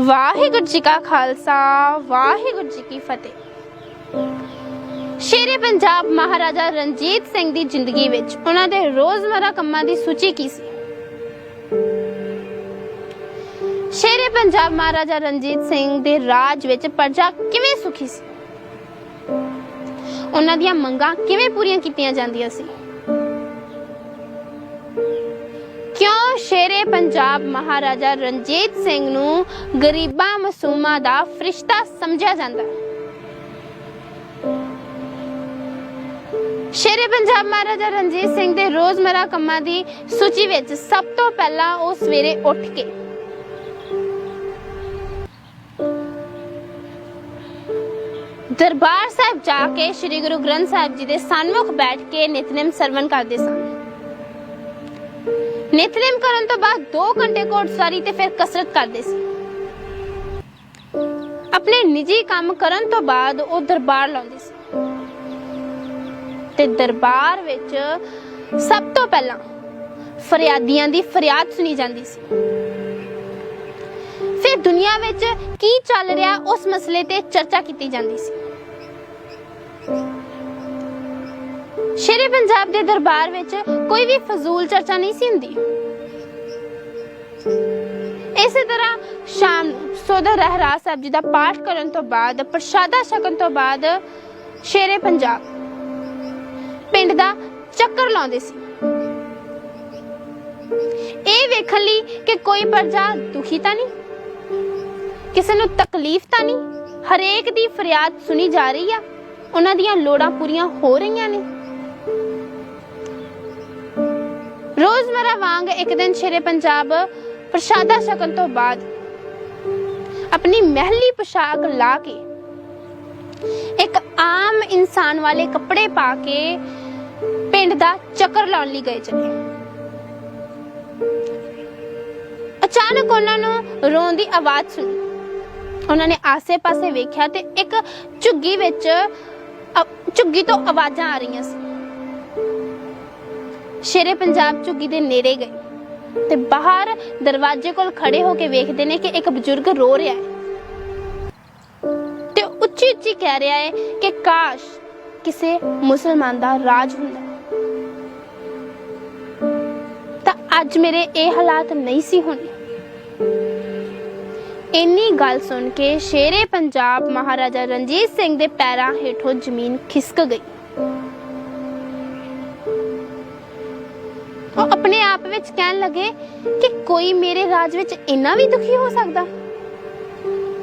ਵਾਹਿਗੁਰੂ ਜੀ ਕਾ ਖਾਲਸਾ, ਵਾਹਿਗੁਰੂ ਜੀ ਕੀ ਫਤਿਹ। ਸ਼ੇਰੇ ਪੰਜਾਬ ਮਹਾਰਾਜਾ ਰਣਜੀਤ ਸਿੰਘ ਦੀ ਜ਼ਿੰਦਗੀ ਵਿੱਚ ਉਹਨਾਂ ਦੇ ਰੋਜ਼ਮਰਾ ਕੰਮਾਂ ਦੀ ਸੂਚੀ ਕੀ ਸੀ? ਸ਼ੇਰੇ ਪੰਜਾਬ ਮਹਾਰਾਜਾ ਰਣਜੀਤ ਸਿੰਘ ਦੇ ਰਾਜ ਵਿੱਚ ਪ੍ਰਜਾ ਕਿਵੇਂ ਸੁਖੀ ਸੀ? ਉਹਨਾਂ ਦੀਆਂ ਮੰਗਾਂ ਕਿਵੇਂ ਪੂਰੀਆਂ ਕੀਤੀਆਂ ਜਾਂਦੀਆਂ ਸੀ? ਕਿਉਂ ਸ਼ੇਰੇ ਪੰਜਾਬ ਮਹਾਰਾਜਾ ਰਣਜੀਤ ਸਿੰਘ ਨੂੰ ਗਰੀਬਾਂ ਮਾਸੂਮਾਂ ਦਾ ਫਰਿਸ਼ਤਾ ਸਮਝਿਆ ਜਾਂਦਾ ਹੈ? ਸ਼ੇਰੇ ਪੰਜਾਬ ਮਹਾਰਾਜਾ ਰਣਜੀਤ ਸਿੰਘ ਦੇ ਰੋਜ਼ਮਰਾ ਕੰਮਾਂ ਦੀ ਸੂਚੀ ਵਿੱਚ ਸਭ ਤੋਂ ਪਹਿਲਾਂ ਉਹ ਸਵੇਰੇ ਉੱਠ ਕੇ ਦਰਬਾਰ ਸਾਹਿਬ ਜਾ ਕੇ ਸ੍ਰੀ ਗੁਰੂ ਗ੍ਰੰਥ ਸਾਹਿਬ ਜੀ ਦੇ ਸਨਮੁਖ ਬੈਠ ਕੇ ਨਿਤਨੇਮ ਸਰਵਨ ਕਰਦੇ ਸਨ। ਨਿਤਨੇਮ ਕਰਨ ਤੋਂ ਬਾਅਦ 2 ਘੰਟੇ ਘੋੜਸਵਾਰੀ ਤੇ ਫਿਰ ਕਸਰਤ ਕਰਦੇ ਸੀ। ਆਪਣੇ ਨਿੱਜੀ ਕੰਮ ਕਰਨ ਤੋਂ ਬਾਅਦ ਉਹ ਦਰਬਾਰ ਲਾਉਂਦੇ ਸੀ। ਤੇ ਦਰਬਾਰ ਵਿੱਚ ਸਭ ਤੋਂ ਪਹਿਲਾਂ ਫਰਿਆਦੀਆਂ ਦੀ ਫਰਿਆਦ ਸੁਣੀ ਜਾਂਦੀ ਸੀ। ਫਿਰ ਦੁਨੀਆ ਵਿੱਚ ਕੀ ਚੱਲ ਰਿਹਾ ਉਸ ਮਸਲੇ ਤੇ ਚਰਚਾ ਕੀਤੀ ਜਾਂਦੀ ਸੀ। ਸ਼ੇਰੇ ਪੰਜਾਬ ਦੇ ਦਰਬਾਰ ਵਿੱਚ ਕੋਈ ਵੀ ਫਜ਼ੂਲ ਚਰਚਾ ਨਹੀਂ ਸੀ ਹੁੰਦੀ। ਇਸੇ ਤਰ੍ਹਾਂ ਸ਼ਾਮ ਨੂੰ ਸੋਦਰ ਰਹਿਰਾਸ ਸਾਹਿਬ ਜੀ ਦਾ ਪਾਠ ਕਰਨ ਤੋਂ ਬਾਅਦ, ਪ੍ਰਸ਼ਾਦਾ ਛਕਣ ਤੋਂ ਬਾਅਦ ਸ਼ੇਰੇ ਪੰਜਾਬ ਪਿੰਡ ਦਾ ਚੱਕਰ ਲਾਉਂਦੇ ਸੀ। ਇਹ ਵੇਖਣ ਲਈ ਕਿ ਕੋਈ ਪਰਜਾ ਦੁਖੀ ਤਾਂ ਨਹੀਂ, ਕਿਸੇ ਨੂੰ ਤਕਲੀਫ ਤਾਂ ਨਹੀਂ, ਹਰੇਕ ਦੀ ਫਰਿਆਦ ਸੁਣੀ ਜਾ ਰਹੀ ਆ, ਉਹਨਾਂ ਦੀਆਂ ਲੋੜਾਂ ਪੂਰੀਆਂ ਹੋ ਰਹੀਆਂ ਨੇ। ਰੋਜ਼ਮਰਾ ਵਾਂਗ ਇੱਕ ਦਿਨ ਸ਼ੇਰੇ ਪੰਜਾਬ ਪ੍ਰਸ਼ਾਦਾ ਛਕਣ ਤੋਂ ਬਾਅਦ ਆਪਣੀ ਮਹਿਲੀ ਪੋਸ਼ਾਕ ਲਾ ਕੇ ਇੱਕ ਆਮ ਇਨਸਾਨ ਵਾਲੇ ਕੱਪੜੇ ਪਾ ਕੇ ਪਿੰਡ ਦਾ ਚੱਕਰ ਲਾਉਣ ਲਈ ਗਏ ਚਲੇ ਅਚਾਨਕ ਉਹਨਾਂ ਨੂੰ ਰੋਣ ਦੀ ਆਵਾਜ਼ ਸੁਣੀ। ਉਹਨਾਂ ਨੇ ਆਸੇ-ਪਾਸੇ ਵੇਖਿਆ ਤੇ ਇੱਕ ਝੁੱਗੀ ਵਿੱਚ ਝੁੱਗੀ ਤੋਂ ਆਵਾਜ਼ਾਂ ਆ ਰਹੀਆਂ ਸੀ। ਸ਼ੇਰੇ ਪੰਜਾਬ ਝੁੱਗੀ ਦੇ ਨੇੜੇ ਗਏ ਤੇ ਬਾਹਰ ਦਰਵਾਜ਼ੇ ਕੋਲ ਖੜੇ ਹੋ ਕੇ ਵੇਖਦੇ ਨੇ ਕਿ ਇੱਕ ਬਜ਼ੁਰਗ ਰੋ ਰਿਹਾ ਹੈ। ਤੇ ਉੱਚੀ ਉੱਚੀ ਕਹਿ ਰਿਹਾ ਹੈ ਕਿ ਕਾਸ਼ ਕਿਸੇ ਮੁਸਲਮਾਨ ਦਾ ਰਾਜ ਹੁੰਦਾ। ਤਾਂ ਅੱਜ ਮੇਰੇ ਇਹ ਹਾਲਾਤ ਨਹੀਂ ਸੀ ਹੋਣੇ। ਇੰਨੀ ਗੱਲ ਸੁਣ ਕੇ ਸ਼ੇਰੇ ਪੰਜਾਬ ਮਹਾਰਾਜਾ ਰਣਜੀਤ ਸਿੰਘ ਦੇ ਪੈਰਾਂ ਹੇਠੋਂ ਜ਼ਮੀਨ ਖਿਸਕ ਗਈ। ਉਹ ਆਪਣੇ ਆਪ ਵਿੱਚ ਕਹਿਣ ਲੱਗੇ ਕਿ ਕੋਈ ਮੇਰੇ ਰਾਜ ਵਿੱਚ ਇੰਨਾ ਵੀ ਦੁਖੀ ਹੋ ਸਕਦਾ?